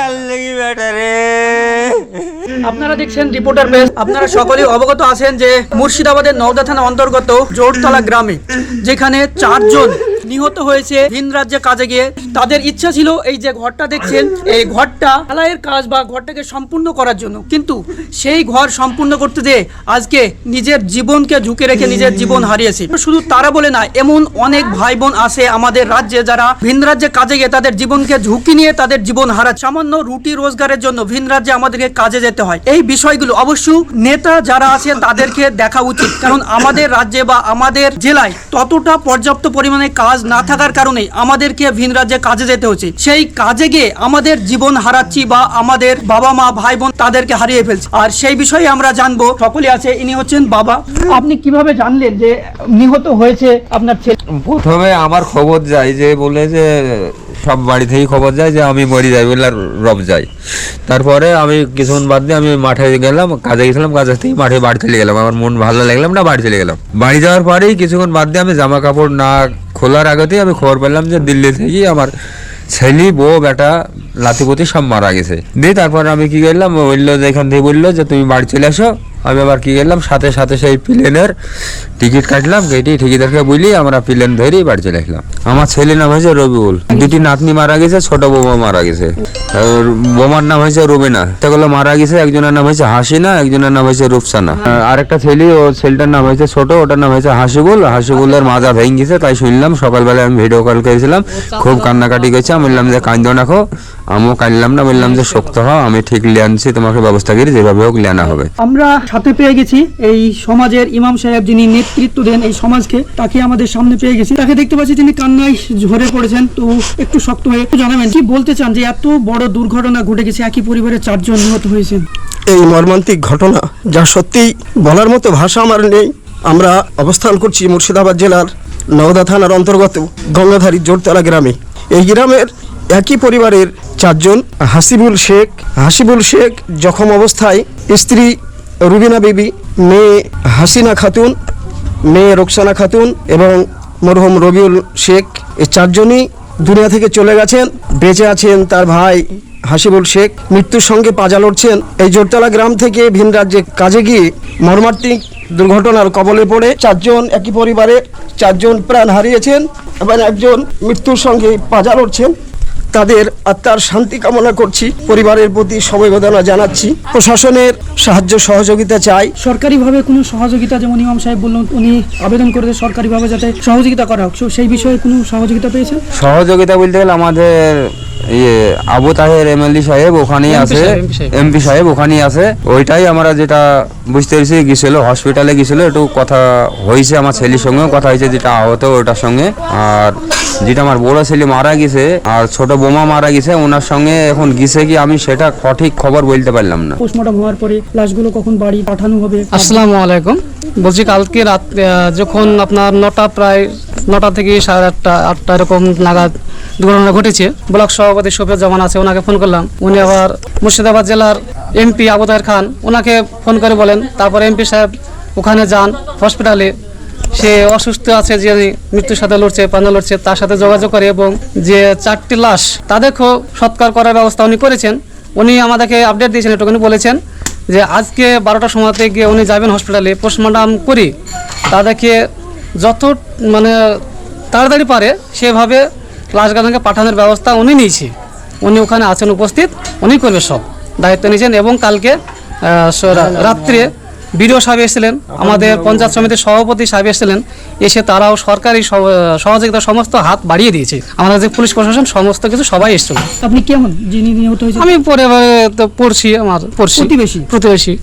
কাল লাগি বেটা আপনারা দেখছেন রিপোর্টার প্রেস আপনারা সকলেই অবগত আছেন যে মুর্শিদাবাদের নওদা থানা অন্তর্গত জোরতলা গ্রামে যেখানে চারজন নিহত হয়েছে। ভিন রাজ্যে কাজে গিয়ে তাদের ইচ্ছা ছিল এই যে ঘরটা দেখছেন, এই ঘরটা ঢালাইয়ের কাজ বা ঘরটাকে সম্পূর্ণ করার জন্য। কিন্তু সেই ঘর সম্পূর্ণ করতে যেয়ে আজকে নিজের জীবনকে ঝুঁকে রেখে নিজের জীবন হারিয়েছে। শুধু তারা বলে না, এমন অনেক ভাই বোন আছে আমাদের রাজ্যে যারা ভিন রাজ্যে কাজে গিয়ে তাদের জীবনকে ঝুঁকি নিয়ে তাদের জীবন হারা সামান্য রুটি রোজগারের জন্য ভিন রাজ্যে আমাদেরকে কাজে যেতে হয়। এই বিষয়গুলো অবশ্য নেতা যারা আছে তাদেরকে দেখা উচিত। কারণ আমাদের রাজ্যে বা আমাদের জেলায় ততটা পর্যাপ্ত পরিমাণে কাজ না থাকার কারণে আমাদেরকে ভিন রাজ্যে কাজে যেতে হচ্ছে। সেই কাজে গিয়ে আমাদের জীবন হারাচ্ছি বা আমাদের বাবা মা, ভাই বোন তাদেরকে হারিয়ে ফেলছি। আর সেই বিষয়ে আমরা জানব। সকলে আছে, ইনি হচ্ছেন বাবা। আপনি কীভাবে জানলেন যে নিহত হয়েছে আপনার ছেলে? প্রথমে আমার খবর যায় যে বলে যে সব বাড়ি থেকেই খবর যায় যে আমি মরি যাই বলে রব যাই। তারপরে আমি কিছুক্ষণ বাদ দিয়ে আমি মাঠে গেলাম, কাজে গেছিলাম, কাজে থেকে মাঠে বাড়ি চলে গেলাম। আমার মন ভালো লাগলাম না, বাড়ি চলে গেলাম। বাড়ি যাওয়ার পরেই কিছুক্ষণ বাদ দিয়ে আমি জামা কাপড় না খোলার আগতেই আমি খবর পেলাম যে দিল্লি থেকে আমার ছেলে, বউ, বেটা লাতিপতি সব মারা গেছে। দিয়ে তারপর আমি কি করলাম, বলল যে এখান থেকে বলল যে তুমি বাড়ি চলে আসো আমি আবার কি করলাম, সাথে সাথে সেই প্লেনের টিকিট কাটলাম, কেটে ঠিকাদারকে বলি, আমরা প্লেন ধরেই বাড়ি চলে আসলাম। আমার ছেলের নাম হয়েছে রবিউল। দুটি নাতনি মারা গেছে, ছোট বৌমা মারা গেছে। বোমার নাম হয়েছে রবিনা। সেগুলো মারা গেছে, একজনের নাম হয়েছে হাসিনা, একজনের নাম হয়েছে রূপসানা। আর আরেকটা ছেলে, ও ছেলেটার নাম হয়েছে ছোট, ওটার নাম হয়েছে হাসিবুল। হাসিবুলের মাজা ভেঙে গেছে, তাই শুনলাম সকালবেলা আমি ভিডিও কল করেছিলাম, খুব কান্নাকাটি করছে। আমি বললাম যে কান্দ রাখো আমিও কাঁদলাম না, বললাম যে, শক্ত হও, আমি ঠিক লিয়ে আনছি, তোমাকে ব্যবস্থা করি, যেভাবে হোক লিয়ানা হবে। আমরা সাথে পেয়ে গেছি। এই সমাজের ইমাম সাহেব যিনি নেতৃত্ব দেন এই সমাজকে, তাকে আমাদের সামনে পেয়ে গেছি। তাকে দেখতে পাচ্ছি তিনি কান্নায় ঝরে পড়েছেন। তো একটু শক্ত হয়ে জানাবেন, কি বলতে চান যে এত বড় দুর্ঘটনা ঘটে গেছে, একই পরিবারের চারজন নিহত হয়েছেন? এই মর্মান্তিক ঘটনা, যা সত্যিই বলার মতো ভাষা আমার নেই। আমরা অবস্থান করছি মুর্শিদাবাদ জেলার নওদা থানার অন্তর্গত গঙ্গাধারী জোরতলা গ্রামে। এই গ্রামের একই পরিবারের চারজন, হাসিবুল শেখ হাসিবুল শেখ জখম অবস্থায়, স্ত্রী রুবিনা বিবি মেয়ে হাসিনা খাতুন মেয়ে রোকসানা খাতুন এবং মরহুম রবিউল শেখ এই চারজনই দুনিয়া থেকে চলে গেছেন। বেঁচে আছেন তার ভাই হাসিবুল শেখ। মৃত্যুর সঙ্গে পাজা লড়ছেন। এই জোরতলা গ্রাম থেকে ভিন রাজ্যে কাজে গিয়ে মর্মান্তিক দুর্ঘটনার কবলে পড়ে চারজন একই পরিবারে চারজন প্রাণ হারিয়েছেন এবং একজন মৃত্যুর সঙ্গে পাজা লড়ছেন। তাদের আত্মার শান্তি কামনা করছি। পরিবারের প্রতি সমবেদনা জানাচ্ছি। প্রশাসনের সাহায্য সহযোগিতা চাই। সরকারিভাবে কোনো সহযোগিতা যেমন ইমাম সাহেব বললেন উনি আবেদন করেছে সরকারিভাবে যাতে সহযোগিতা করা হোক। সেই বিষয়ে কোনো সহযোগিতা পেয়েছেন? সহযোগিতা বলতে গেলে আমাদের ইয়ে আবু তাহের এমএলএ সাহেব ওখানেই আছে। এমপি সাহেব। ওখানেই আছে। ওইটাই আমরা যেটা বুঝতে পেরেছি গেছিল হসপিটালে গেছিল একটু কথা হয়েছে আমার ছেলের সঙ্গেও কথা হয়েছে যেটা আহত ওটার সঙ্গে। আর যেটা আমার বড় ছেলে মারা গেছে আর ছোট বোমা মারা গেছে ওনার সঙ্গে এখন গেছে কি আমি সেটা সঠিক খবর বলতে পারলাম না। পোস্টমর্টম হওয়ার পরে লাশগুলো কখন বাড়ি পাঠানো হবে? আসসালামু আলাইকুম। বলছি কালকে রাত যখন আপনার নটা প্রায় নটা থেকে সাড়ে আটটা আটটা এরকম নাগাদ দুর্ঘটনা ঘটেছে। ব্লক সভাপতি জামান আছে, ওনাকে ফোন করলাম। উনি আবার মুর্শিদাবাদ জেলার এমপি আবুতাহের খান, ওনাকে ফোন করে বলেন, তারপর এমপি সাহেব ওখানে যান হসপিটালে। সে অসুস্থ আছে যে মৃত্যুর সাথে লড়ছে পানা লড়ছে, তার সাথে যোগাযোগ করে এবং যে চারটি লাশ তাদেরকেও সৎকার করার ব্যবস্থা উনি করেছেন। উনি আমাদেরকে আপডেট দিয়েছেন, এটুকুনি বলেছেন যে আজকে বারোটার সময়তে গিয়ে উনি যাবেন হসপিটালে। পোস্টমর্টম করি তাদেরকে যত মানে তাড়াতাড়ি পারে সেভাবে লাশ লাশগানাকে পাঠানোর ব্যবস্থা উনি নিয়েছে। উনি ওখানে আছেন উপস্থিত উনি করবে সব দায়িত্ব নিয়েছেন এবং কালকে রা- রাত্রে বিডিও সাহেব এসেছিলেন আমাদের পঞ্চায়েত সমিতির সভাপতি সাহেব এসেছিলেন এসে তারাও সরকারি সহ- সহযোগিতা সমস্ত হাত বাড়িয়ে দিয়েছে। আমাদের যে পুলিশ প্রশাসন সমস্ত কিছু সবাই এসেছিল। আপনি কেমন? যিনি নিহত হয়েছে আমি পরে তো পড়ছি আমার পড়ছি। প্রতিবেশী? প্রতিবেশী।